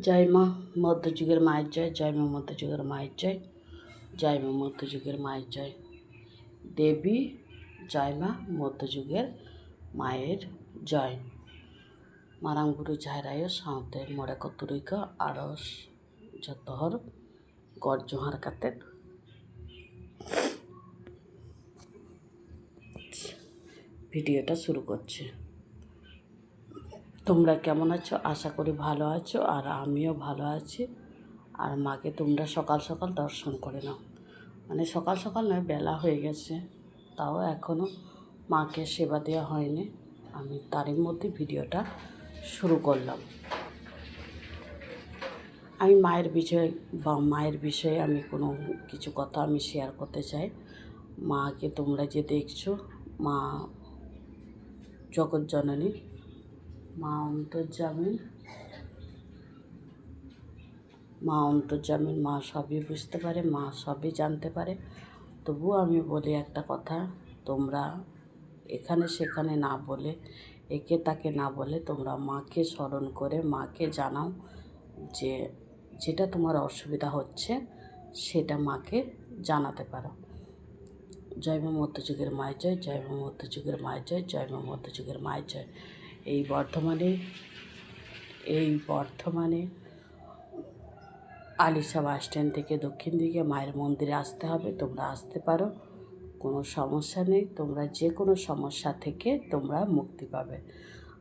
জয় মা মধ্যযুগের মায়ের জয় জয় মা মধ্যযুগের মায়ের জয় জয় মা মধ্যযুগের মায়ের জয়। দেবী, জয় মা মধ্যযুগের মায়ের জয়। মারাংবুরু ঝাইরায় সাঁওতে মরে কতুরিক আড়স যতহর গড় জোহার কাতেন ভিডিওটা শুরু করছি। তোমরা কেমন আছো? আশা করি ভালো আছো আর আমিও ভালো আছি। আর মাকে তোমরা সকাল সকাল দর্শন করে নাও। মানে সকাল সকাল নয়, বেলা হয়ে গেছে। তাও এখনও মাকে সেবা দেওয়া হয়নি। আমি তারই মধ্যে ভিডিওটা শুরু করলাম। আমি মায়ের বিষয়ে বা মায়ের বিষয়ে আমি কোনো কিছু কথা আমি শেয়ার করতে চাই। মাকে তোমরা যে দেখছ, মা জগৎ জননী মা অন্তর্জামী মা অন্তর্জামীর মা সবই বুঝতে পারে, মা সবই জানতে পারে। তবুও আমি বলি একটা কথা, তোমরা এখানে সেখানে না বলে, একে তাকে না বলে তোমরা মাকে স্মরণ করে মাকে জানাও যে যেটা তোমার অসুবিধা হচ্ছে, সেটা মাকে জানাতে পারো। জয় মা মধ্যযুগের মায়ের জয় জয় মা মধ্যযুগের মায়ের জয় জয় মা মধ্যযুগের মায়ের জয়। এই বর্ধমানে এই বর্ধমানে আলিশা বাস স্ট্যান্ড থেকে দক্ষিণ দিকে মায়ের মন্দিরে আসতে হবে। তোমরা আসতে পারো, কোনো সমস্যা নেই। তোমরা যে কোনো সমস্যা থেকে তোমরা মুক্তি পাবে।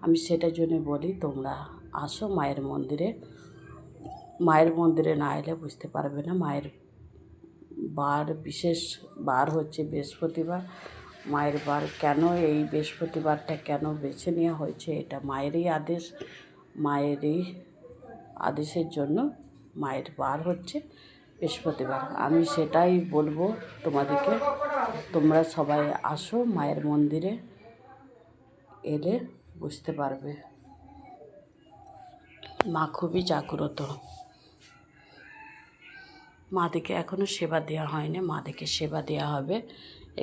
আমি সেটার জন্য বলি, তোমরা আসো মায়ের মন্দিরে। মায়ের মন্দিরে না এলে বুঝতে পারবে না। মায়ের বার, বিশেষ বার হচ্ছে বৃহস্পতিবার। মায়ের বার কেন, এই বৃহস্পতিবারটা কেন বেছে নেওয়া হয়েছে, এটা মায়েরই আদেশ, মায়েরই আদেশের জন্য মায়ের বার হচ্ছে বৃহস্পতিবার। আমি সেটাই বলব তোমাদেরকে, তোমরা সবাই আসো, মায়ের মন্দিরে এলে বুঝতে পারবে। মা খুবই জাগ্রত। মাদেরকে এখনও সেবা দেওয়া হয়নি, মাদেরকে সেবা দেওয়া হবে।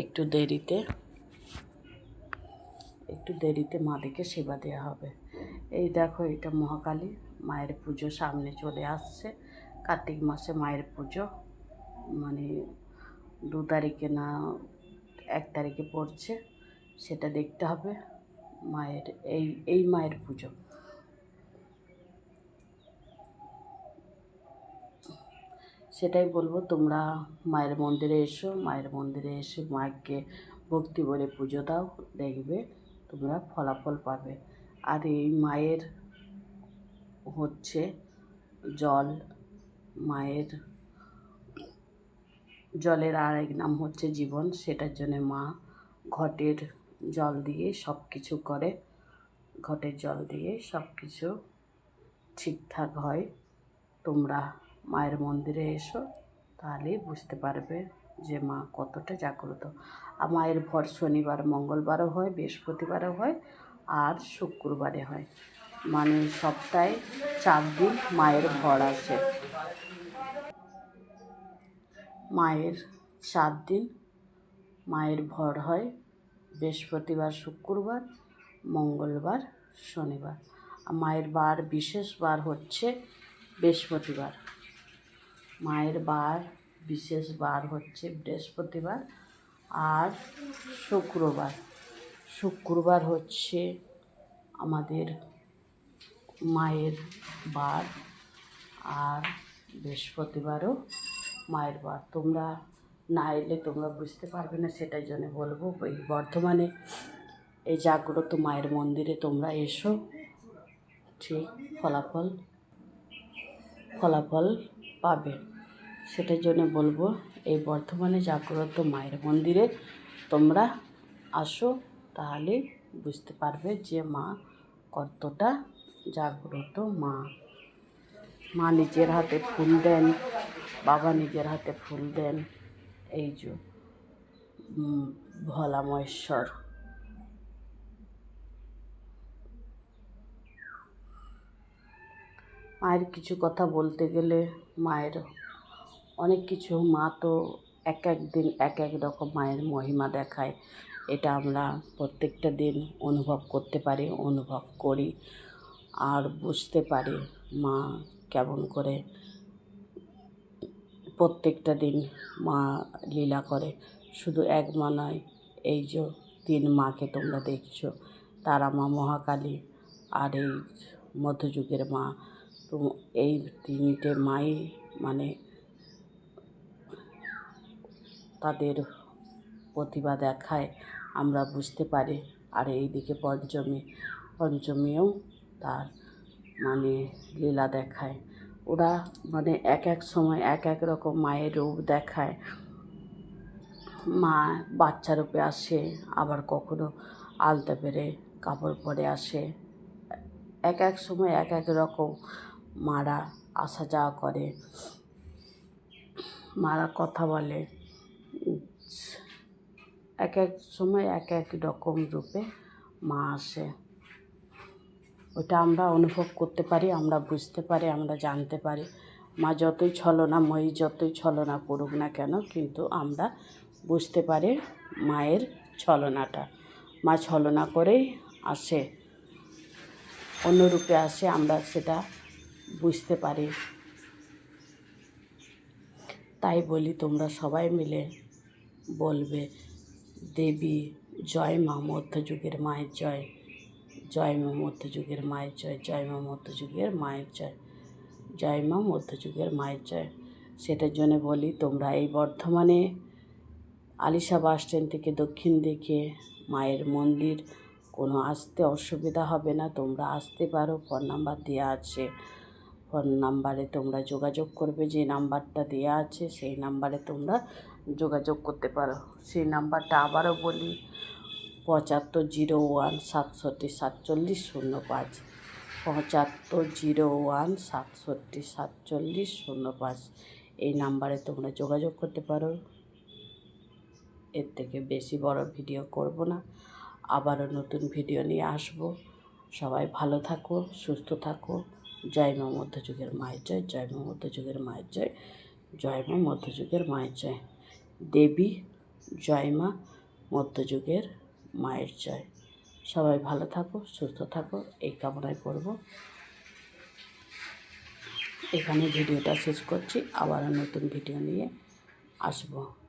একটু দেরিতে একটু দেরিতে মাদেরকে সেবা দেওয়া হবে। এই দেখো, এটা মহাকালী, মায়ের পুজো সামনে চলে আসছে। কার্তিক মাসে মায়ের পুজো মানে দু তারিখে না, এক তারিখে পড়ছে, সেটা দেখতে হবে। মায়ের, এই এই মায়ের পুজো। সেটাই বলব, তোমরা মায়ের মন্দিরে এসো, মায়ের মন্দিরে এসে মাকে ভক্তি বলে পুজো দাও, দেখবে তোমরা ফলাফল পাবে। আর এই মায়ের হচ্ছে জল, মায়ের জলের আর এক নাম হচ্ছে জীবন, সেটার জন্য মা ঘটের জল দিয়ে সব কিছু করে, ঘটের জল দিয়ে সব কিছু ঠিকঠাক হয়, তোমরা মায়ের মন্দিরে এসো তাহলেই বুঝতে পারবে যে মা কতটা জাগ্রত। আর মায়ের ভর শনিবার, মঙ্গলবারও হয়, বৃহস্পতিবারও হয়, আর শুক্রবারে হয়। মানে সপ্তাহে চার দিন মায়ের ভর আসে। মায়ের চার দিন মায়ের ভর হয়, বৃহস্পতিবার, শুক্রবার, মঙ্গলবার, শনিবার। আর মায়ের বার বিশেষ বার হচ্ছে বৃহস্পতিবার। মায়ের বার, বিশেষ বার হচ্ছে বৃহস্পতিবার আর শুক্রবার। শুক্রবার হচ্ছে আমাদের মায়ের বার আর বৃহস্পতিবারও মায়ের বার। তোমরা না এলে তোমরা বুঝতে পারবে না, সেটাই জন্য বলব। এই বর্ধমানে এই জাগ্রত মায়ের মন্দিরে তোমরা এসো। ঠিক ফলাফল ফলাফল পাবে। সেটার জন্য বলব এই বর্ধমানে জাগ্রত মায়ের মন্দিরে তোমরা আসো তাহলে বুঝতে পারবে যে মা কতটা জাগ্রত মা। মা নিজের হাতে ফুল দেন বাবা নিজের হাতে ফুল দেন এই যে উম, ভোলা মহেশ্বর। মায়ের কিছু কথা বলতে গেলে মায়ের অনেক কিছু মা তো এক এক দিন এক এক রকম মায়ের মহিমা দেখায়। এটা আমরা প্রত্যেকটা দিন অনুভব করতে পারি, অনুভব করি আর বুঝতে পারি মা কেমন করে প্রত্যেকটা দিন মা লীলা করে। শুধু এক মা নয়, এই যে তিন মাকে তোমরা দেখছ, তারা মা মহাকালী আর এই মধ্যযুগের মা। তো এই তিনটে মাই মানে তাদের প্রতিভা দেখায়, আমরা বুঝতে পারি। আর এইদিকে পঞ্চমী, পঞ্চমীও তার মানে লীলা দেখায়। ওরা মানে এক এক সময় এক এক রকম মায়ের রূপ দেখায়। মা বাচ্চা রূপে আসে, আবার কখনো আলতা পেরে কাপড় পরে আসে। এক এক সময় এক এক রকম মারা আসা যাওয়া করে। মারা কথা বলে। এক এক সময় এক এক রকম রূপে মা আসে। ওটা আমরা অনুভব করতে পারি, আমরা বুঝতে পারি, আমরা জানতে পারি। মা যতই ছলনাময়ী যতই ছলনা করুক না কেন, কিন্তু আমরা বুঝতে পারি মায়ের ছলনাটা। মা ছলনা করেই আসে, অন্য রূপে আসে, আমরা সেটা বুঝতে পারি। তাই বলি তোমরা সবাই মিলে বলবে, দেবী, জয় মা মধ্যযুগের মায়ের জয় জয় মা মধ্যযুগের মায়ের জয় জয় মা মধ্যযুগের মায়ের জয় জয় মা মধ্যযুগের মায়ের জয়। সেটার জন্য বলি, তোমরা এই বর্ধমানে আলিশা বাস স্ট্যান্ড থেকে দক্ষিণ দিকে মায়ের মন্দির, কোনো আসতে অসুবিধা হবে না, তোমরা আসতে পারো। ফোন নাম্বার দেওয়া আছে। ফোন নাম্বারে তোমরা যোগাযোগ করবে, যে নাম্বারটা দেওয়া আছে, সেই নাম্বারে তোমরা যোগাযোগ করতে পারো। সেই নাম্বারটা আবারও বলি, পঁচাত্তর জিরো ওয়ান সাতষট্টি সাতচল্লিশ শূন্য পাঁচ। পঁচাত্তর জিরো ওয়ান সাতষট্টি সাতচল্লিশ শূন্য পাঁচ। এই নাম্বারে তোমরা যোগাযোগ করতে পারো। এর থেকে বেশি বড় ভিডিও করব না। আবারও নতুন ভিডিও নিয়ে আসব। সবাই ভালো থাকো, সুস্থ থাকো। জয় মা মধ্যযুগের মায়ের জয় জয় মা মধ্যযুগের মায়ের জয় জয় মা মধ্যযুগের মায়ের জয়। দেবী, জয়মা, মধ্যযুগের মায়ের জয়। সবাই ভালো থাকো, সুস্থ থাকো, এই কামনায় করব। এখানে ভিডিওটা শেষ করছি। আবারও নতুন ভিডিও নিয়ে আসব।